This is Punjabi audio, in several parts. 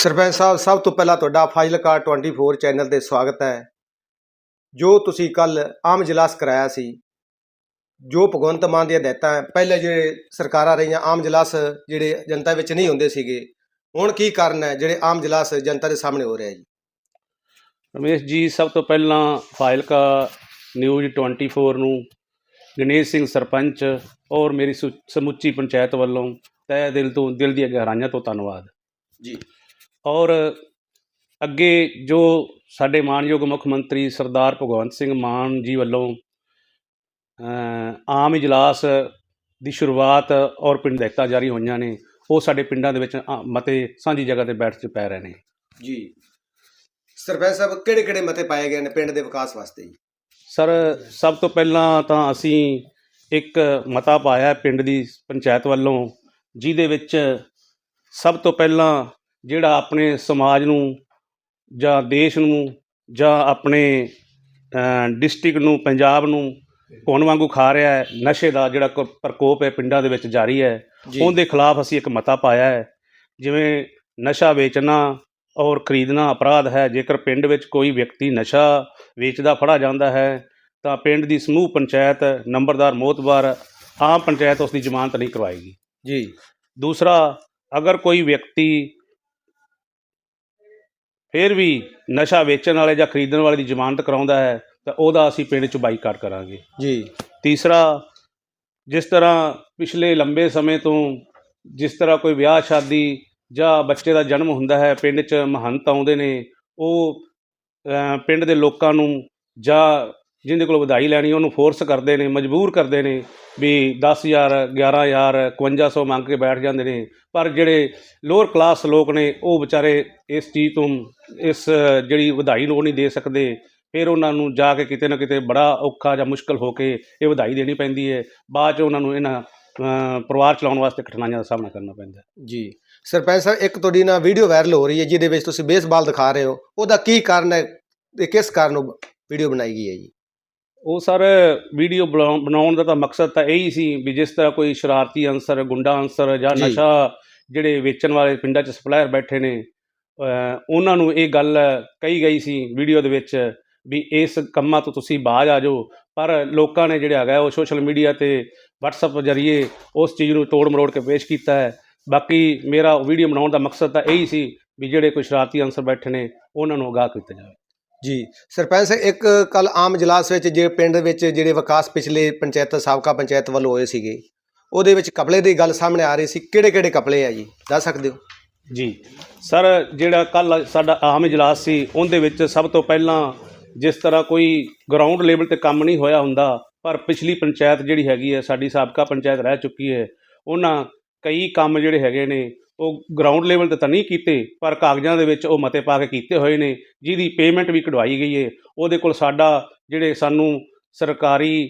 ਸਰਪੰਚ ਸਾਹਿਬ ਸਭ ਤੋਂ ਪਹਿਲਾਂ ਤੁਹਾਡਾ ਫਾਜ਼ਿਲਕਾ 24 ਚੈਨਲ ਤੇ ਸਵਾਗਤ ਹੈ। ਜੋ ਤੁਸੀਂ ਕੱਲ ਆਮ ਇਜਲਾਸ ਕਰਾਇਆ ਸੀ ਜੋ ਭਗਵੰਤ ਮਾਨ ਦੀਆਂ ਹੈ, ਪਹਿਲੇ ਜਿਹੜੇ ਸਰਕਾਰਾਂ ਰਹੀਆਂ ਆਮ ਇਜਲਾਸ ਜਿਹੜੇ ਜਨਤਾ ਵਿੱਚ ਨਹੀਂ ਹੁੰਦੇ ਸੀਗੇ ਹੁਣ ਕੀ ਕਾਰਨ ਹੈ ਜਿਹੜੇ ਆਮ ਇਜਲਾਸ ਜਨਤਾ ਦੇ ਸਾਹਮਣੇ ਹੋ ਰਿਹਾ ਜੀ? ਰਮੇਸ਼ ਜੀ ਸਭ ਤੋਂ ਪਹਿਲਾਂ ਫਾਇਲਕਾ ਨਿਊਜ਼ 24 ਨੂੰ ਗਣੇਸ਼ ਸਿੰਘ ਸਰਪੰਚ ਔਰ ਮੇਰੀ ਸਮੁੱਚੀ ਪੰਚਾਇਤ ਵੱਲੋਂ ਤਹਿ ਦਿਲ ਤੋਂ ਦਿਲ ਦੀਆਂ ਗਹਿਰਾਈਆਂ ਤੋਂ ਧੰਨਵਾਦ। ਜੀ। ਔਰ ਅੱਗੇ ਜੋ ਸਾਡੇ ਮਾਨਯੋਗ ਮੁੱਖ ਮੰਤਰੀ ਸਰਦਾਰ ਭਗਵੰਤ ਸਿੰਘ ਮਾਨ ਜੀ ਵੱਲੋਂ ਆਮ ਇਜਲਾਸ ਦੀ ਸ਼ੁਰੂਆਤ ਔਰ ਪਿੰਡ ਹਦਾਇਤਾਂ ਜਾਰੀ ਹੋਈਆਂ ਨੇ ਉਹ ਸਾਡੇ ਪਿੰਡਾਂ ਦੇ ਵਿੱਚ ਮਤੇ ਸਾਂਝੀ ਜਗ੍ਹਾ ਤੇ ਬੈਠ ਕੇ ਪੈ ਰਹੇ ਨੇ। ਜੀ। ਸਰਪੰਚ ਸਾਹਿਬ ਕਿਹੜੇ ਕਿਹੜੇ ਮਤੇ ਪਾਏ ਗਏ ਨੇ ਪਿੰਡ ਦੇ ਵਿਕਾਸ ਵਾਸਤੇ ਜੀ? ਸਰ ਸਭ ਤੋਂ ਪਹਿਲਾਂ ਤਾਂ ਅਸੀਂ ਇੱਕ ਮਤਾ ਪਾਇਆ ਪਿੰਡ ਦੀ ਪੰਚਾਇਤ ਵੱਲੋਂ ਜਿਹਦੇ ਵਿੱਚ ਸਭ ਤੋਂ ਪਹਿਲਾਂ ਜਿਹੜਾ ਆਪਣੇ ਸਮਾਜ ਨੂੰ ਜਾਂ ਦੇਸ਼ ਨੂੰ ਜਾਂ ਆਪਣੇ ਡਿਸਟ੍ਰਿਕਟ ਨੂੰ ਪੰਜਾਬ ਨੂੰ ਕੌਣ ਵਾਂਗੂ ਖਾ ਰਿਹਾ ਹੈ ਨਸ਼ੇ ਦਾ ਜਿਹੜਾ ਪ੍ਰਕੋਪ ਹੈ ਪਿੰਡਾਂ ਦੇ ਵਿੱਚ ਜਾਰੀ ਹੈ ਉਹਦੇ ਖਿਲਾਫ ਅਸੀਂ ਇੱਕ ਮਤਾ ਪਾਇਆ ਹੈ ਜਿਵੇਂ ਨਸ਼ਾ ਵੇਚਣਾ ਔਰ ਖਰੀਦਣਾ ਅਪਰਾਧ ਹੈ ਜੇਕਰ ਪਿੰਡ ਵਿੱਚ ਕੋਈ ਵਿਅਕਤੀ ਨਸ਼ਾ ਵੇਚਦਾ ਫੜਾ ਜਾਂਦਾ ਹੈ ਤਾਂ ਪਿੰਡ ਦੀ ਸਮੂਹ ਪੰਚਾਇਤ ਨੰਬਰਦਾਰ ਮੋਤਬਾਰ ਆਮ ਪੰਚਾਇਤ ਉਸ ਦੀ ਜ਼ਮਾਨਤ ਨਹੀਂ ਕਰਵਾਏਗੀ। ਜੀ। ਦੂਸਰਾ ਅਗਰ ਕੋਈ ਵਿਅਕਤੀ ਫਿਰ ਵੀ ਨਸ਼ਾ ਵੇਚਣ ਵਾਲੇ ਜਾਂ ਖਰੀਦਣ ਵਾਲੇ ਦੀ ਜ਼ਮਾਨਤ ਕਰਾਉਂਦਾ ਹੈ ਤਾਂ ਉਹਦਾ ਅਸੀਂ ਪਿੰਡ 'ਚ ਬਾਈਕਾਟ ਕਰਾਂਗੇ। ਜੀ। ਤੀਸਰਾ ਜਿਸ ਤਰ੍ਹਾਂ ਪਿਛਲੇ ਲੰਬੇ ਸਮੇਂ ਤੋਂ ਜਿਸ ਤਰ੍ਹਾਂ ਕੋਈ ਵਿਆਹ ਸ਼ਾਦੀ ਜਾਂ ਬੱਚੇ ਦਾ ਜਨਮ ਹੁੰਦਾ ਹੈ ਪਿੰਡ 'ਚ ਮਹੰਤ ਆਉਂਦੇ ਨੇ ਉਹ ਪਿੰਡ ਦੇ ਲੋਕਾਂ ਨੂੰ ਜਾਂ ਜਿਹਦੇ ਕੋਲ ਵਧਾਈ ਲੈਣੀ, ਉਹਨੂੰ ਫੋਰਸ ਕਰਦੇ ਨੇ, ਮਜਬੂਰ ਕਰਦੇ ਨੇ ਵੀ 10000 11000 5100 ਮੰਗ ਕੇ ਬੈਠ ਜਾਂਦੇ ਨੇ। ਪਰ ਜਿਹੜੇ ਲੋਅਰ ਕਲਾਸ ਲੋਕ ਨੇ, ਉਹ ਵਿਚਾਰੇ ਇਸ ਚੀਜ਼ ਤੋਂ, ਇਸ ਜਿਹੜੀ ਵਧਾਈ ਨੂੰ ਉਹ ਨਹੀਂ ਦੇ ਸਕਦੇ। ਫਿਰ ਉਹਨਾਂ ਨੂੰ ਜਾ ਕੇ ਕਿਤੇ ਨਾ ਕਿਤੇ ਬੜਾ ਔਖਾ ਜਾਂ ਮੁਸ਼ਕਲ ਹੋ ਕੇ ਇਹ ਵਧਾਈ ਦੇਣੀ ਪੈਂਦੀ ਹੈ। ਬਾਅਦ 'ਚ ਉਹਨਾਂ ਨੂੰ ਇਹਨਾਂ ਪਰਿਵਾਰ ਚਲਾਉਣ ਵਾਸਤੇ ਕਠਿਨਾਈਆਂ ਦਾ ਸਾਹਮਣਾ ਕਰਨਾ ਪੈਂਦਾ ਜੀ। ਸਰਪੰਚ ਸਾਹਿਬ, ਇੱਕ ਤੁਹਾਡੀ ਨਾ ਵੀਡੀਓ ਵਾਇਰਲ ਹੋ ਰਹੀ ਹੈ, ਜਿਹਦੇ ਵਿੱਚ ਤੁਸੀਂ ਬੇਸਬਾਲ ਦਿਖਾ ਰਹੇ ਹੋ। ਉਹਦਾ ਕੀ ਕਾਰਨ ਹੈ ਤੇ ਕਿਸ ਕਾਰਨ ਉਹ ਵੀਡੀਓ ਬਣਾਈ ਗਈ ਹੈ ਜੀ? ਉਹ ਸਰ ਵੀਡੀਓ ਬਣਾਉਣ ਦਾ ਤਾਂ ਮਕਸਦ ਤਾਂ ਇਹੀ ਸੀ ਵੀ ਜਿਸ ਤਰ੍ਹਾਂ ਕੋਈ ਸ਼ਰਾਰਤੀ ਅਨਸਰ ਗੁੰਡਾ ਅਨਸਰ ਜਾਂ। ਨਸ਼ਾ ਜਿਹੜੇ ਵੇਚਣ ਵਾਲੇ ਪਿੰਡਾਂ 'ਚ ਸਪਲਾਇਰ ਬੈਠੇ ਨੇ ਉਹਨਾਂ ਨੂੰ ਇਹ ਗੱਲ ਕਹੀ ਗਈ ਸੀ ਵੀਡੀਓ ਦੇ ਵਿੱਚ ਵੀ ਇਸ ਕੰਮਾਂ ਤੋਂ ਤੁਸੀਂ ਬਾਜ ਆ ਜਾਓ। ਪਰ ਲੋਕਾਂ ਨੇ ਜਿਹੜਾ ਹੈਗਾ ਉਹ ਸੋਸ਼ਲ ਮੀਡੀਆ ਤੇ WhatsApp ਜ਼ਰੀਏ ਉਸ ਚੀਜ਼ ਨੂੰ ਤੋੜ ਮਰੋੜ ਕੇ ਪੇਸ਼ ਕੀਤਾ ਹੈ। ਬਾਕੀ ਮੇਰਾ ਵੀਡੀਓ ਬਣਾਉਣ ਦਾ ਮਕਸਦ ਤਾਂ ਇਹੀ ਸੀ ਵੀ ਜਿਹੜੇ ਕੋਈ ਸ਼ਰਾਰਤੀ ਅਨਸਰ ਬੈਠੇ ਨੇ ਉਹਨਾਂ ਨੂੰ ਅਗਾਹ ਕੀਤਾ ਜਾਵੇ। ਜੀ। ਸਰਪੰਚ ਸਾਹਿਬ, ਇੱਕ ਕੱਲ ਆਮ ਇਜਲਾਸ ਵਿੱਚ ਜੇ ਪਿੰਡ ਵਿੱਚ ਜਿਹੜੇ ਵਿਕਾਸ ਪਿਛਲੇ ਪੰਚਾਇਤ, ਸਾਬਕਾ ਪੰਚਾਇਤ ਵੱਲੋਂ ਹੋਏ ਸੀਗੇ, ਉਹਦੇ ਵਿੱਚ ਕਪਲੇ ਦੀ ਗੱਲ ਸਾਹਮਣੇ ਆ ਰਹੀ ਸੀ। ਕਿਹੜੇ ਕਿਹੜੇ ਕਪਲੇ ਆ ਜੀ? ਦੱਸ ਸਕਦੇ ਹੋ? ਜੀ। ਸਰ, ਜਿਹੜਾ ਕੱਲ ਸਾਡਾ ਆਮ ਇਜਲਾਸ ਸੀ, ਉਹਦੇ ਵਿੱਚ ਸਭ ਤੋਂ ਪਹਿਲਾਂ ਜਿਸ ਤਰ੍ਹਾਂ ਕੋਈ ਗਰਾਊਂਡ ਲੈਵਲ ਤੇ ਕੰਮ ਨਹੀਂ ਹੋਇਆ ਹੁੰਦਾ, ਪਰ ਪਿਛਲੀ ਪੰਚਾਇਤ ਜਿਹੜੀ ਹੈਗੀ ਹੈ, ਸਾਡੀ ਸਾਬਕਾ ਪੰਚਾਇਤ ਰਹਿ ਚੁੱਕੀ ਹੈ, ਉਹਨਾਂ ਕਈ ਕੰਮ ਜਿਹੜੇ ਹੈਗੇ ਨੇ ਉਹ ਗਰਾਊਂਡ ਲੈਵਲ ਤੇ ਤਾਂ ਨਹੀਂ ਕੀਤੇ, ਪਰ ਕਾਗਜ਼ਾਂ ਦੇ ਵਿੱਚ ਉਹ ਮਤੇ ਪਾ ਕੇ ਕੀਤੇ ਹੋਏ ਨੇ, ਜਿਹਦੀ ਪੇਮੈਂਟ ਵੀ ਕਢਵਾਈ ਗਈ ਹੈ ਉਹਦੇ ਕੋਲ ਸਾਡਾ ਜਿਹੜੇ ਸਾਨੂੰ ਸਰਕਾਰੀ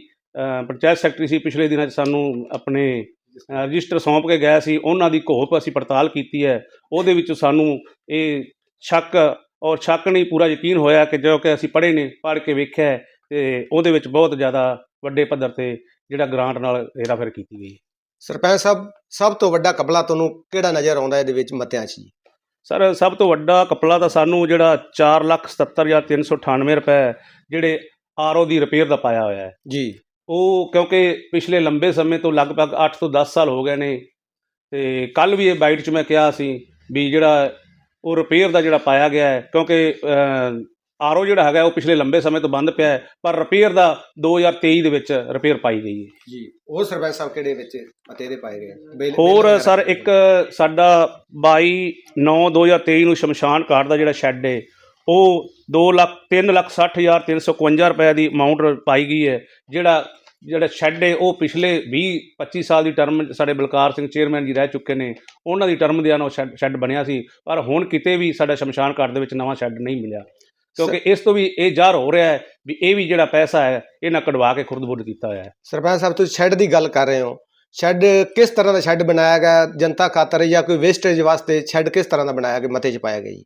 ਪੰਚਾਇਤ ਸੈਕਟਰੀ ਸੀ, ਪਿਛਲੇ ਦਿਨਾਂ 'ਚ ਸਾਨੂੰ ਆਪਣੇ ਰਜਿਸਟਰ ਸੌਂਪ ਕੇ ਗਏ ਸੀ, ਉਹਨਾਂ ਦੀ ਘੋਪ ਅਸੀਂ ਪੜਤਾਲ ਕੀਤੀ ਹੈ। ਉਹਦੇ ਵਿੱਚ ਸਾਨੂੰ ਇਹ ਸ਼ੱਕ ਔਰ ਸ਼ੱਕ ਨਹੀਂ ਪੂਰਾ ਯਕੀਨ ਹੋਇਆ ਕਿ ਜੋ ਕਿ ਅਸੀਂ ਪੜ੍ਹੇ ਨੇ, ਪੜ੍ਹ ਕੇ ਵੇਖਿਆ ਹੈ ਤੇ ਉਹਦੇ ਵਿੱਚ ਬਹੁਤ ਜ਼ਿਆਦਾ ਵੱਡੇ ਪੱਧਰ ਤੇ ਜਿਹੜਾ ਗ੍ਰਾਂਟ ਨਾਲ ਹੇਰਾਫੇਰੀ ਕੀਤੀ ਗਈ ਹੈ। ਸਰਪੰਚ ਸਾਹਿਬ ਸਭ ਤੋਂ ਵੱਡਾ ਕਪਲਾ ਤੁਹਾਨੂੰ ਕਿਹੜਾ ਨਜ਼ਰ ਆਉਂਦਾ ਇਹਦੇ ਵਿੱਚ ਮਤਿਆਂ 'ਚ ਜੀ? ਸਰ ਸਭ ਤੋਂ ਵੱਡਾ ਕਪਲਾ ਤਾਂ ਸਾਨੂੰ ਜਿਹੜਾ 477398 ਰੁਪਏ ਜਿਹੜੇ ਆਰਓ ਦੀ ਰਿਪੇਅਰ ਦਾ ਪਾਇਆ ਹੋਇਆ ਹੈ। ਜੀ। ਉਹ ਕਿਉਂਕਿ ਪਿਛਲੇ ਲੰਬੇ ਸਮੇਂ ਤੋਂ ਲਗਭਗ 8 ਤੋਂ 10 ਸਾਲ ਹੋ ਗਏ ਨੇ ਤੇ ਕੱਲ ਵੀ ਇਹ ਬਾਈਟ 'ਚ ਮੈਂ ਕਿਹਾ ਸੀ ਵੀ ਜਿਹੜਾ ਉਹ ਰਿਪੇਅਰ ਦਾ ਜਿਹੜਾ ਪਾਇਆ ਗਿਆ ਹੈ ਕਿਉਂਕਿ ਆਰਓ ਜਿਹੜਾ ਹੈਗਾ ਉਹ ਪਿਛਲੇ ਲੰਬੇ ਸਮੇਂ ਤੋਂ ਬੰਦ ਪਿਆ ਹੈ ਪਰ ਰਿਪੇਅਰ ਦਾ 2023 ਦੇ ਵਿੱਚ ਰਿਪੇਅਰ ਪਾਈ ਗਈ ਹੈ। ਜੀ ਉਹ ਸਰਪੰਚ ਸਾਹਿਬ ਕਿਹੜੇ ਵਿੱਚ ਮਤੇ ਦੇ ਪਾਏ ਗਏ? ਹੋਰ ਸਰ ਇੱਕ ਸਾਡਾ 22 9 2023 ਨੂੰ ਸ਼ਮਸ਼ਾਨ ਘਾਟ ਦਾ ਜਿਹੜਾ ਸ਼ੈੱਡ ਹੈ ਉਹ 2 ਲੱਖ 3 ਲੱਖ 60 ਹਜ਼ਾਰ 351 ਰੁਪਏ ਦੀ ਅਮਾਉਂਟ ਪਾਈ ਗਈ ਹੈ। ਜਿਹੜਾ ਜਿਹੜਾ ਸ਼ੈੱਡ ਹੈ ਉਹ ਪਿਛਲੇ 20 25 ਸਾਲ ਦੀ ਟਰਮ ਸਾਡੇ ਬਲਕਾਰ ਸਿੰਘ ਚੇਅਰਮੈਨ ਜੀ ਰਹਿ ਚੁੱਕੇ ਨੇ ਉਹਨਾਂ ਦੀ ਟਰਮ ਦੇ ਨਾਲ ਸ਼ੈੱਡ ਬਣਿਆ ਸੀ ਪਰ ਹੁਣ ਕਿਤੇ ਵੀ ਸਾਡਾ ਸ਼ਮਸ਼ਾਨ ਘਾਟ ਦੇ ਵਿੱਚ ਨਵਾਂ ਸ਼ੈੱਡ ਨਹੀਂ ਮਿਲਿਆ। ਕਿਉਂਕਿ ਇਸ ਤੋਂ ਵੀ ਇਹ ਜ਼ਾਹਰ ਹੋ ਰਿਹਾ ਹੈ ਵੀ ਇਹ ਵੀ ਜਿਹੜਾ ਪੈਸਾ ਹੈ ਇਹਨਾਂ ਕਢਵਾ ਕੇ ਖੁਰਦ-ਬੁਰਦ ਕੀਤਾ ਹੋਇਆ ਹੈ। ਸਰਪੰਚ ਸਾਹਿਬ ਤੁਸੀਂ ਸ਼ੈੱਡ ਦੀ ਗੱਲ ਕਰ ਰਹੇ ਹੋ। ਸ਼ੈੱਡ ਕਿਸ ਤਰ੍ਹਾਂ ਦਾ ਸ਼ੈੱਡ ਬਣਾਇਆ ਗਿਆ ਜਨਤਾ ਖਾਤਰ ਜਾਂ ਕੋਈ ਵੇਸਟੇਜ ਵਾਸਤੇ ਸ਼ੈੱਡ ਕਿਸ ਤਰ੍ਹਾਂ ਦਾ ਬਣਾਇਆ ਗਿਆ ਮਤੇ 'ਚ ਪਾਇਆ ਗਿਆ ਜੀ?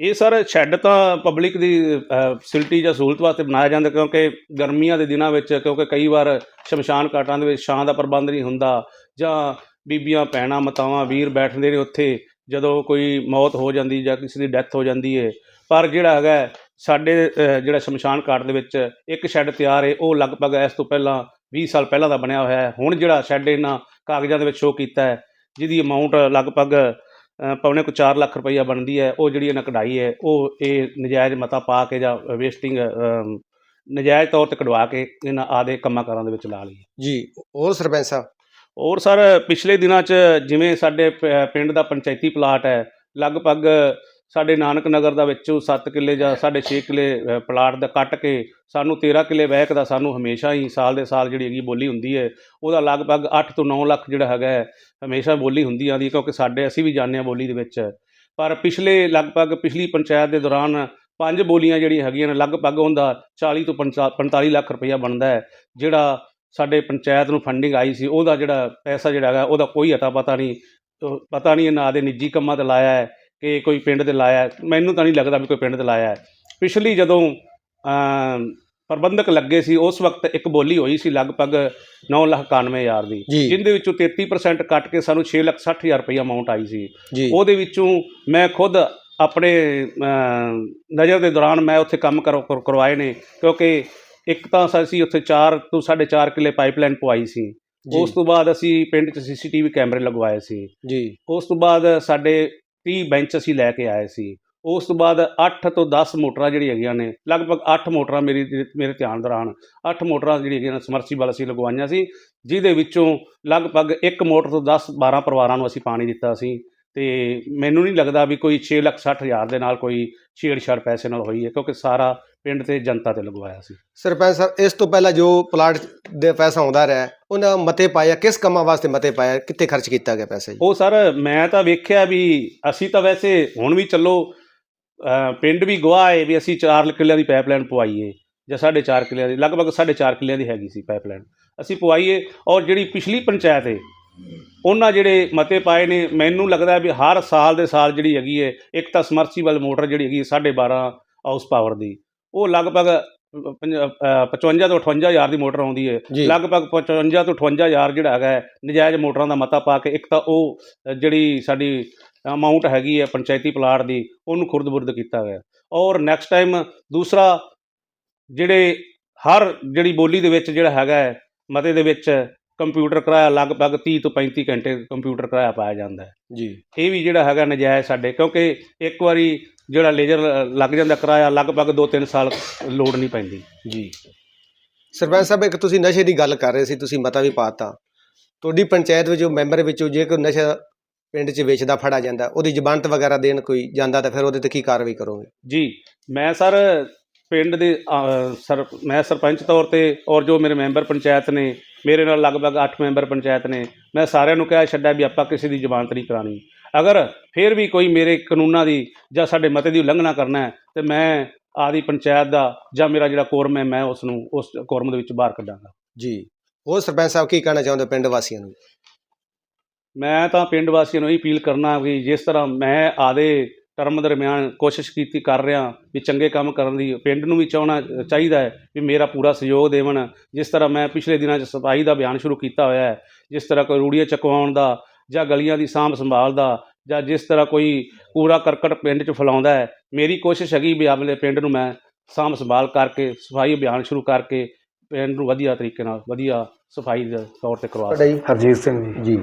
ਇਹ ਸਰ ਸ਼ੈੱਡ ਤਾਂ ਪਬਲਿਕ ਦੀ ਫੈਸਿਲਿਟੀ ਜਾਂ ਸਹੂਲਤ ਵਾਸਤੇ ਬਣਾਇਆ ਜਾਂਦਾ ਕਿਉਂਕਿ ਗਰਮੀਆਂ ਦੇ ਦਿਨਾਂ ਵਿੱਚ ਕਿਉਂਕਿ ਕਈ ਵਾਰ ਸ਼ਮਸ਼ਾਨ ਘਾਟਾਂ ਦੇ ਵਿੱਚ ਛਾਂ ਦਾ ਪ੍ਰਬੰਧ ਨਹੀਂ ਹੁੰਦਾ ਜਾਂ ਬੀਬੀਆਂ ਭੈਣਾਂ ਮਾਤਾਵਾਂ ਵੀਰ ਬੈਠਦੇ ਨੇ ਉੱਥੇ ਜਦੋਂ ਕੋਈ ਮੌਤ ਹੋ ਜਾਂਦੀ ਜਾਂ ਕਿਸੇ ਦੀ ਡੈਥ ਹੋ ਜਾਂਦੀ ਹੈ ਪਰ ਜਿਹੜਾ ਹੈਗਾ ਸਾਡੇ ਜਿਹੜਾ ਸ਼ਮਸ਼ਾਨ ਘਾਟ ਦੇ ਵਿੱਚ ਇੱਕ ਸ਼ੈੱਡ ਤਿਆਰ ਹੈ ਉਹ ਲਗਭਗ ਇਸ ਤੋਂ ਪਹਿਲਾਂ 20 ਸਾਲ ਪਹਿਲਾਂ ਦਾ ਬਣਿਆ ਹੋਇਆ ਹੈ। ਹੁਣ ਜਿਹੜਾ ਸ਼ੈੱਡ ਇਹਨਾਂ ਕਾਗਜ਼ਾਂ ਦੇ ਵਿੱਚ ਸ਼ੋਅ ਕੀਤਾ ਹੈ ਜਿਹਦੀ ਅਮਾਉਂਟ ਲਗਭਗ ਪੌਣੇ ਕੁ 4 ਲੱਖ ਰੁਪਈਆ ਬਣਦੀ ਹੈ ਉਹ ਜਿਹੜੀ ਇਹਨਾਂ ਕਢਾਈ ਹੈ ਉਹ ਇਹ ਨਜਾਇਜ਼ ਮਤਾ ਪਾ ਕੇ ਜਾਂ ਵੇਸਟਿੰਗ ਨਜਾਇਜ਼ ਤੌਰ ਤੇ ਕਢਵਾ ਕੇ ਇਹਨਾਂ ਆਦੇ ਕੰਮਾਂ ਕਾਰਾਂ ਦੇ ਵਿੱਚ ਲਾ ਲਈ ਜੀ ਹੋਰ ਸਰਪੰਚ ਸਾਹਿਬ? ਔਰ ਸਰ ਪਿਛਲੇ ਦਿਨਾਂ 'ਚ ਜਿਵੇਂ ਸਾਡੇ ਪਿੰਡ ਦਾ ਪੰਚਾਇਤੀ ਪਲਾਟ ਹੈ ਲਗਭਗ ਸਾਡੇ ਨਾਨਕ ਨਗਰ ਦਾ ਵਿੱਚੋਂ 7 ਕਿੱਲੇ ਜਾਂ 6.5 ਕਿੱਲੇ ਪਲਾਟ ਦਾ ਕੱਟ ਕੇ ਸਾਨੂੰ 13 ਕਿੱਲੇ ਵਹਿਕ ਦਾ ਸਾਨੂੰ ਹਮੇਸ਼ਾ ਹੀ ਸਾਲ ਦੇ ਸਾਲ ਜਿਹੜੀ ਹੈਗੀ ਬੋਲੀ ਹੁੰਦੀ ਹੈ ਉਹਦਾ ਲਗਭਗ 8 ਤੋਂ 9 ਲੱਖ ਜਿਹੜਾ ਹੈਗਾ ਹੈ, ਹਮੇਸ਼ਾ ਬੋਲੀ ਹੁੰਦੀ ਆਂਦੀ ਕਿਉਂਕਿ ਸਾਡੇ ਅਸੀਂ ਵੀ ਜਾਣਦੇ ਹਾਂ ਬੋਲੀ ਦੇ ਵਿੱਚ। ਪਰ ਪਿਛਲੇ ਲਗਭਗ ਪਿਛਲੀ ਪੰਚਾਇਤ ਦੇ ਦੌਰਾਨ ਪੰਜ ਬੋਲੀਆਂ ਜਿਹੜੀਆਂ ਹੈਗੀਆਂ ਨੇ ਲਗਭਗ ਉਹਦਾ 40 ਤੋਂ 45 ਲੱਖ ਰੁਪਈਆ ਬਣਦਾ ਹੈ ਜਿਹੜਾ ਸਾਡੇ ਪੰਚਾਇਤ ਨੂੰ ਫੰਡਿੰਗ ਆਈ ਸੀ ਉਹਦਾ ਜਿਹੜਾ ਪੈਸਾ ਜਿਹੜਾ ਹੈਗਾ ਉਹਦਾ ਕੋਈ ਅਤਾ ਪਤਾ ਨਹੀਂ ਪਤਾ ਨਹੀਂ ਇਹਨਾਂ ਦੇ ਨਿੱਜੀ ਕੰਮਾਂ ਤੇ ਲਾਇਆ ਹੈ। ਕਿ ਕੋਈ ਪਿੰਡ ਤੇ ਲਾਇਆ। ਮੈਨੂੰ ਤਾਂ ਨਹੀਂ ਲੱਗਦਾ ਵੀ ਕੋਈ ਪਿੰਡ ਤੇ ਲਾਇਆ ਹੈ। ਪਿਛਲੀ ਜਦੋਂ ਪ੍ਰਬੰਧਕ ਲੱਗੇ ਸੀ ਉਸ ਵਕਤ ਇੱਕ ਬੋਲੀ ਹੋਈ ਸੀ ਲਗਭਗ 9 ਲੱਖ 91 ਹਜ਼ਾਰ ਦੀ ਜੀ। ਜਿੰਦੇ ਵਿੱਚੋਂ 33% ਕੱਟ ਕੇ ਸਾਨੂੰ 6 ਲੱਖ 60 ਹਜ਼ਾਰ ਰੁਪਈਆ ਅਮਾਉਂਟ ਆਈ ਸੀ। ਉਹਦੇ ਵਿੱਚੋਂ ਮੈਂ ਖੁਦ ਆਪਣੇ ਨਜ਼ਰ ਦੇ ਦੌਰਾਨ ਮੈਂ ਉੱਥੇ ਕੰਮ ਕਰੋ ਕਰ- ਕਰਵਾਏ ਨੇ ਕਿਉਂਕਿ ਇੱਕ ਤਾਂ ਅਸੀਂ ਉੱਥੇ 4 ਤੋਂ 4.5 ਕਿੱਲੇ ਪਾਈਪਲਾਈਨ ਪਵਾਈ ਸੀ। ਉਸ ਤੋਂ ਬਾਅਦ ਅਸੀਂ ਪਿੰਡ 'ਚ ਸੀਸੀਟੀਵੀ ਕੈਮਰੇ ਲਗਵਾਏ ਸੀ। ਜੀ। ਉਸ ਤੋਂ ਬਾਅਦ ਸਾਡੇ 30 ਬੈਂਚ ਅਸੀਂ ਲੈ ਕੇ ਆਏ ਸੀ। ਉਸ ਤੋਂ ਬਾਅਦ 8 ਤੋਂ 10 ਮੋਟਰਾਂ ਜਿਹੜੀਆਂ ਹੈਗੀਆਂ ਨੇ, ਲਗਭਗ 8 ਮੋਟਰਾਂ ਮੇਰੀ ਮੇਰੇ ਧਿਆਨ ਦੌਰਾਨ 8 ਮੋਟਰਾਂ ਜਿਹੜੀਆਂ ਹੈਗੀਆਂ ਨੇ, ਸਮਰਸੀਬਲ ਅਸੀਂ ਲਗਵਾਈਆਂ ਸੀ, ਜਿਹਦੇ ਵਿੱਚੋਂ ਲਗਭਗ ਇੱਕ ਮੋਟਰ ਤੋਂ 10 12 ਪਰਿਵਾਰਾਂ ਨੂੰ ਅਸੀਂ ਪਾਣੀ ਦਿੱਤਾ ਸੀ। ਤੇ ਮੈਨੂੰ ਨਹੀਂ ਲੱਗਦਾ ਵੀ ਕੋਈ 6 ਲੱਖ 60 ਹਜ਼ਾਰ ਦੇ ਨਾਲ ਕੋਈ ਛੇੜਛਾੜ ਪੈਸੇ ਨਾਲ ਹੋਈ ਹੈ, ਕਿਉਂਕਿ ਸਾਰਾ ਪਿੰਡ ਤੇ ਜਨਤਾ ਤੇ ਲਗਵਾਇਆ ਸੀ। ਸਰਪੰਚ ਸਾਹਿਬ ਇਸ ਤੋਂ ਪਹਿਲਾਂ ਜੋ ਪਲਾਟ ਦੇ ਪੈਸਾ ਆਉਂਦਾ ਰਿਹਾ ਉਹਨਾਂ ਮਤੇ ਪਾਇਆ ਕਿਸ ਕੰਮਾਂ ਵਾਸਤੇ ਮਤੇ ਪਾਇਆ ਕਿੱਥੇ ਖਰਚ ਕੀਤਾ ਗਿਆ ਪੈਸਾ ਜੀ? ਉਹ ਸਰ ਮੈਂ ਤਾਂ ਵੇਖਿਆ ਵੀ ਅਸੀਂ ਤਾਂ ਵੈਸੇ ਹੁਣ ਵੀ ਚੱਲੋ ਪਿੰਡ ਵੀ ਗਵਾਹ ਹੈ ਵੀ ਅਸੀਂ 4 ਕਿੱਲਿਆਂ ਦੀ ਪਾਈਪਲਾਈਨ ਪਵਾਈਏ ਜਾਂ 4.5 ਕਿੱਲਿਆਂ ਦੀ ਲਗਭਗ 4.5 ਕਿੱਲਿਆਂ ਦੀ ਹੈਗੀ ਸੀ ਪਾਈਪਲਾਈਨ। ਅਸੀਂ ਪਵਾਈਏ ਔਰ ਜਿਹੜੀ ਪਿਛਲੀ ਪੰਚਾਇਤ ਹੈ ਉਹਨਾਂ ਜਿਹੜੇ ਮਤੇ ਪਾਏ ਨੇ ਮੈਨੂੰ ਲੱਗਦਾ ਵੀ ਹਰ ਸਾਲ ਦੇ ਸਾਲ ਜਿਹੜੀ ਹੈਗੀ ਹੈ ਇੱਕ ਤਾਂ ਸਮਰਸੀਬਲ ਮੋਟਰ ਜਿਹੜੀ ਹੈਗੀ 12.5 ਹਾਊਸ ਪਾਵਰ ਦੀ ਉਹ ਲਗਭਗ ਪੰਜ- ਅ, 55 ਤੋਂ 58 ਹਜ਼ਾਰ ਦੀ ਮੋਟਰ ਆਉਂਦੀ ਹੈ। ਲਗਭਗ 55 ਤੋਂ 58 ਹਜ਼ਾਰ ਜਿਹੜਾ ਹੈਗਾ ਹੈ, ਨਜਾਇਜ਼ ਮੋਟਰਾਂ ਦਾ ਮਤਾ ਪਾ ਕੇ ਇੱਕ ਤਾਂ ਉਹ ਜਿਹੜੀ ਸਾਡੀ ਅਮਾਉਂਟ ਹੈਗੀ ਹੈ ਪੰਚਾਇਤੀ ਪਲਾਟ ਦੀ ਉਹਨੂੰ ਖੁਰਦ-ਬੁਰਦ ਕੀਤਾ ਗਿਆ। ਔਰ ਨੈਕਸਟ ਟਾਈਮ ਦੂਸਰਾ ਜਿਹੜੇ ਹਰ ਜਿਹੜੀ ਬੋਲੀ ਦੇ ਵਿੱਚ ਜਿਹੜਾ ਹੈਗਾ ਹੈ, ਮਤੇ ਦੇ ਵਿੱਚ ਕੰਪਿਊਟਰ ਕਿਰਾਇਆ ਲਗਭਗ 30 ਤੋਂ 35 ਘੰਟੇ ਕੰਪਿਊਟਰ ਕਿਰਾਇਆ ਪਾਇਆ ਜਾਂਦਾ ਹੈ। ਜੀ। ਇਹ ਵੀ ਜਿਹੜਾ ਹੈਗਾ ਨਜਾਇਜ਼ ਸਾਡੇ ਕਿਉਂਕਿ ਇੱਕ ਵਾਰੀ ਜਿਹੜਾ ਲੇਜ਼ਰ ਲੱਗ ਜਾਂਦਾ ਕਿਰਾਇਆ ਲਗਭਗ 2-3 ਸਾਲ ਲੋਡ ਨਹੀਂ ਪੈਂਦੀ। ਜੀ। ਸਰਪੰਚ ਸਾਹਿਬ ਇੱਕ ਤੁਸੀਂ ਨਸ਼ੇ ਦੀ ਗੱਲ ਕਰ ਰਹੇ ਸੀ ਤੁਸੀਂ ਮਤਾ ਵੀ ਪਾਤਾ। ਤੁਹਾਡੀ ਪੰਚਾਇਤ ਵਿੱਚੋਂ ਮੈਂਬਰ ਵਿੱਚੋਂ ਜੇ ਕੋਈ ਨਸ਼ਾ ਪਿੰਡ 'ਚ ਵੇਚਦਾ ਫੜਾ ਜਾਂਦਾ ਉਹਦੀ ਜ਼ਮਾਨਤ ਵਗੈਰਾ ਦੇਣ ਕੋਈ ਜਾਂਦਾ ਤਾਂ ਫਿਰ ਉਹਦੇ ਤੇ ਕੀ ਕਾਰਵਾਈ ਕਰੋਗੇ? ਜੀ ਮੈਂ ਸਰ ਪਿੰਡ ਦੇ ਸਰ ਮੈਂ ਸਰਪੰਚ ਤੌਰ ਤੇ ਔਰ ਜੋ ਮੇਰੇ ਮੈਂਬਰ ਪੰਚਾਇਤ ਨੇ ਮੇਰੇ ਨਾਲ ਲਗਭਗ 8 ਮੈਂਬਰ ਪੰਚਾਇਤ ਨੇ ਮੈਂ ਸਾਰਿਆਂ ਨੂੰ ਕਿਹਾ ਛੱਡਿਆ ਵੀ ਆਪਾਂ ਕਿਸੇ ਦੀ ਜ਼ਮਾਨਤ ਨਹੀਂ ਕਰਾਣੀ ਅਗਰ ਫਿਰ ਵੀ ਕੋਈ ਮੇਰੇ ਕਾਨੂੰਨਾਂ ਦੀ ਜਾਂ ਸਾਡੇ ਮਤੇ ਦੀ ਉਲੰਘਣਾ ਕਰਨਾ ਹੈ ਤੇ ਮੈਂ ਆਦੀ ਪੰਚਾਇਤ ਦਾ ਜਾਂ ਮੇਰਾ ਜਿਹੜਾ ਕੋਰਮ ਹੈ ਮੈਂ ਉਸ ਨੂੰ ਉਸ ਕੋਰਮ ਦੇ ਵਿੱਚ ਬਾਹਰ ਕੱਢਾਂਗਾ। ਜੀ। ਹੋਰ ਸਰਪੰਚ ਸਾਹਿਬ ਕੀ ਕਹਿਣਾ ਚਾਹੁੰਦੇ ਪਿੰਡ ਵਾਸੀਆਂ ਨੂੰ? ਮੈਂ ਤਾਂ ਪਿੰਡ ਵਾਸੀਆਂ ਨੂੰ ਇਹ ਅਪੀਲ ਕਰਨਾ ਕਿ ਜਿਸ ਤਰ੍ਹਾਂ ਮੈਂ ਆਦੇ ਟਰਮ ਦਰਮਿਆਨ ਕੋਸ਼ਿਸ਼ ਕੀਤੀ ਕਰ ਰਿਹਾ ਵੀ ਚੰਗੇ ਕੰਮ ਕਰਨ ਦੀ ਪਿੰਡ ਨੂੰ ਵੀ ਚਾਹਣਾ ਚਾਹੀਦਾ ਹੈ ਵੀ ਮੇਰਾ ਪੂਰਾ ਸਹਿਯੋਗ ਦੇਵਣ। ਜਿਸ ਤਰ੍ਹਾਂ ਮੈਂ ਪਿਛਲੇ ਦਿਨਾਂ 'ਚ ਸਫ਼ਾਈ ਦਾ ਅਭਿਆਨ ਸ਼ੁਰੂ ਕੀਤਾ ਹੋਇਆ ਹੈ ਜਿਸ ਤਰ੍ਹਾਂ ਕੋਈ ਰੂੜੀਆਂ ਚਕਵਾਉਣ ਦਾ ਜਾਂ ਗਲੀਆਂ ਦੀ ਸਾਂਭ ਸੰਭਾਲ ਦਾ ਜਾਂ ਜਿਸ ਤਰ੍ਹਾਂ ਕੋਈ ਕੂੜਾ ਕਰਕਟ ਪਿੰਡ 'ਚ ਫੈਲਾਉਂਦਾ ਹੈ ਮੇਰੀ ਕੋਸ਼ਿਸ਼ ਹੈਗੀ ਵੀ ਆਪਣੇ ਪਿੰਡ ਨੂੰ ਮੈਂ ਸਾਂਭ ਸੰਭਾਲ ਕਰਕੇ ਸਫ਼ਾਈ ਅਭਿਆਨ ਸ਼ੁਰੂ ਕਰਕੇ ਪਿੰਡ ਨੂੰ ਵਧੀਆ ਤਰੀਕੇ ਨਾਲ ਵਧੀਆ ਸਫ਼ਾਈ ਦੇ ਤੌਰ ਤੇ ਕਰਵਾ ਤੁਹਾਡਾ ਜੀ ਹਰਜੀਤ ਸਿੰਘ ਜੀ। ਜੀ।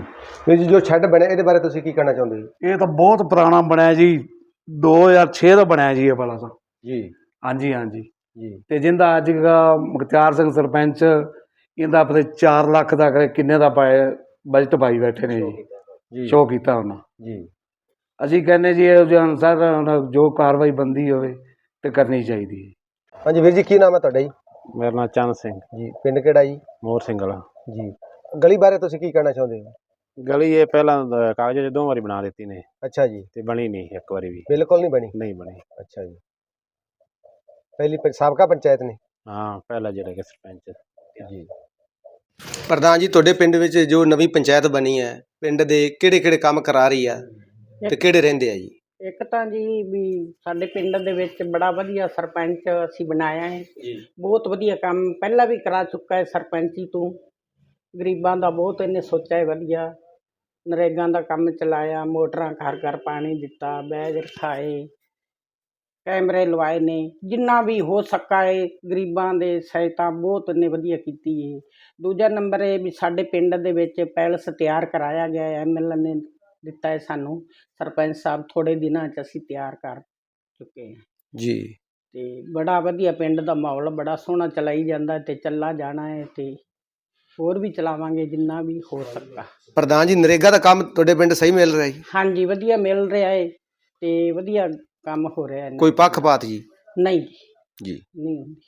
ਵੀਰ ਜੀ ਜੋ ਛੱਡ ਬਣਿਆ ਇਹਦੇ ਬਾਰੇ ਤੁਸੀਂ ਕੀ ਕਹਿਣਾ ਚਾਹੁੰਦੇ ਹੋ? ਇਹ ਤਾਂ ਬਹੁਤ ਪੁਰਾਣਾ ਬਣਿਆ ਜੀ। 2006 ਦਾ ਬਣਿਆ ਜੀ ਇਹ ਵਾਲਾ ਤਾਂ। ਜੀ। ਹਾਂਜੀ ਹਾਂਜੀ। ਜੀ। ਤੇ ਜਿੰਦਾ ਅੱਜ ਦਾ ਮੁਖਤਿਆਰ ਸਿੰਘ ਸਰਪੰਚ ਇਹਦਾ ਆਪਣੇ 4 ਲੱਖ ਦਾ ਕਰੇ ਕਿੰਨੇ ਦਾ ਪਾਏ ਬਜਟ ਪਾਈ ਬੈਠੇ ਨੇ ਜੀ। ਸ਼ੋਅ ਕੀਤਾ ਉਹਨਾਂ ਜੀ। ਅਸੀਂ ਕਹਿੰਦੇ ਜੀ ਇਹ ਜੋ ਅਨਸਰ ਜੋ ਕਾਰਵਾਈ ਬੰਦੀ ਹੋਵੇ ਤੇ ਕਰਨੀ ਚਾਹੀਦੀ ਹੈ। ਹਾਂਜੀ ਵੀਰ ਜੀ ਕੀ ਨਾਮ ਹੈ ਤੁਹਾਡਾ ਜੀ? ਮੇਰਾ ਨਾਮ ਚੰਨ ਸਿੰਘ। ਜੀ ਪਿੰਡ ਕਿਹੜਾ ਜੀ? ਮੋਹਰ ਸਿੰਘ ਵਾਲਾ ਜੀ। ਗਲੀ ਬਾਰੇ ਤੁਸੀਂ ਕੀ ਕਹਿਣਾ ਚਾਹੁੰਦੇ ਹੋ? ਗਲੀ ਇਹ ਪਹਿਲਾਂ ਕਾਗਜ਼ਾਂ 'ਚ ਦੋ ਵਾਰੀ ਬਣਾ ਦਿੱਤੀ ਨੇ। ਅੱਛਾ ਜੀ। ਤੇ ਬਣੀ ਨਹੀਂ ਇੱਕ ਵਾਰੀ ਵੀ। ਬਿਲਕੁਲ ਨਹੀਂ ਬਣੀ? ਨਹੀਂ ਬਣੀ। ਅੱਛਾ ਜੀ। ਪਹਿਲੀ ਸਾਬਕਾ ਪੰਚਾਇਤ ਨੇ? ਹਾਂ ਪਹਿਲਾ ਜਿਹੜਾ ਕਿ ਸਰਪੰਚ। ਜੀ। ਪ੍ਰਧਾਨ ਜੀ ਤੁਹਾਡੇ ਪਿੰਡ ਵਿੱਚ ਜੋ ਨਵੀਂ ਪੰਚਾਇਤ ਬਣੀ ਹੈ ਪਿੰਡ ਦੇ ਕਿਹੜੇ ਕਿਹੜੇ ਕੰਮ ਕਰਾ ਰਹੀ ਆ ਤੇ ਕਿਹੜੇ ਰਹਿੰਦੇ ਆ ਜੀ? ਇੱਕ ਤਾਂ ਜੀ ਵੀ ਸਾਡੇ ਪਿੰਡ ਦੇ ਵਿੱਚ ਬੜਾ ਵਧੀਆ ਸਰਪੰਚ ਅਸੀਂ ਬਣਾਇਆ ਹੈ। ਬਹੁਤ ਵਧੀਆ ਕੰਮ ਪਹਿਲਾਂ ਵੀ ਕਰਾ ਚੁੱਕਾ ਹੈ ਸਰਪੰਚੀ ਤੋਂ। ਗਰੀਬਾਂ ਦਾ ਬਹੁਤ ਇਹਨੇ ਸੋਚਿਆ ਹੈ ਵਧੀਆ। ਨਰੇਗਾ ਦਾ ਕੰਮ ਚਲਾਇਆ ਮੋਟਰਾਂ ਘਰ ਘਰ ਪਾਣੀ ਦਿੱਤਾ ਬੈਗ ਰਖਾਏ। ਕੈਮਰੇ ਲਵਾਏ ਨੇ ਜਿੰਨਾ ਵੀ ਹੋ ਸਕਾ ਏ ਗਰੀਬਾਂ ਦੇ ਸਹਾਇਤਾ ਬਹੁਤ ਨੇ ਵਧੀਆ ਕੀਤੀ ਏ। ਦੂਜਾ ਨੰਬਰ ਇਹ ਵੀ ਸਾਡੇ ਪਿੰਡ ਦੇ ਵਿੱਚ ਪੈਲਸ ਤਿਆਰ ਕਰਾਇਆ ਗਿਆ ਹੈ ਐਮਐਲਏ ਨੇ ਦਿੱਤਾ ਹੈ ਸਾਨੂੰ। ਸਰਪੰਚ ਸਾਹਿਬ ਥੋੜੇ ਦਿਨਾਂ 'ਚ ਅਸੀਂ ਤਿਆਰ ਕਰ ਚੁੱਕੇ ਹਾਂ। ਜੀ। ਤੇ ਬੜਾ ਵਧੀਆ ਪਿੰਡ ਦਾ ਮਾਹੌਲ ਬੜਾ ਸੋਹਣਾ ਚਲਾਈ ਜਾਂਦਾ ਤੇ ਚੱਲਾ ਜਾਣਾ ਹੈ ਤੇ ਹੋਰ ਵੀ ਚਲਾਵਾਂਗੇ ਜਿੰਨਾ ਵੀ ਹੋ ਸਕਾ ਪ੍ਰਧਾਨ ਜੀ ਨਰੇਗਾ ਦਾ ਕੰਮ ਤੁਹਾਡੇ ਪਿੰਡ ਸਹੀ ਮਿਲ ਰਿਹਾ ਜੀ? ਹਾਂਜੀ ਵਧੀਆ ਮਿਲ ਰਿਹਾ ਹੈ ਤੇ ਵਧੀਆ ਕੰਮ ਹੋ ਰਿਹਾ ਹੈ ਕੋਈ ਪੱਖਪਾਤ ਜੀ? ਨਹੀਂ ਜੀ। ਨਹੀਂ ਹੁੰਦੀ।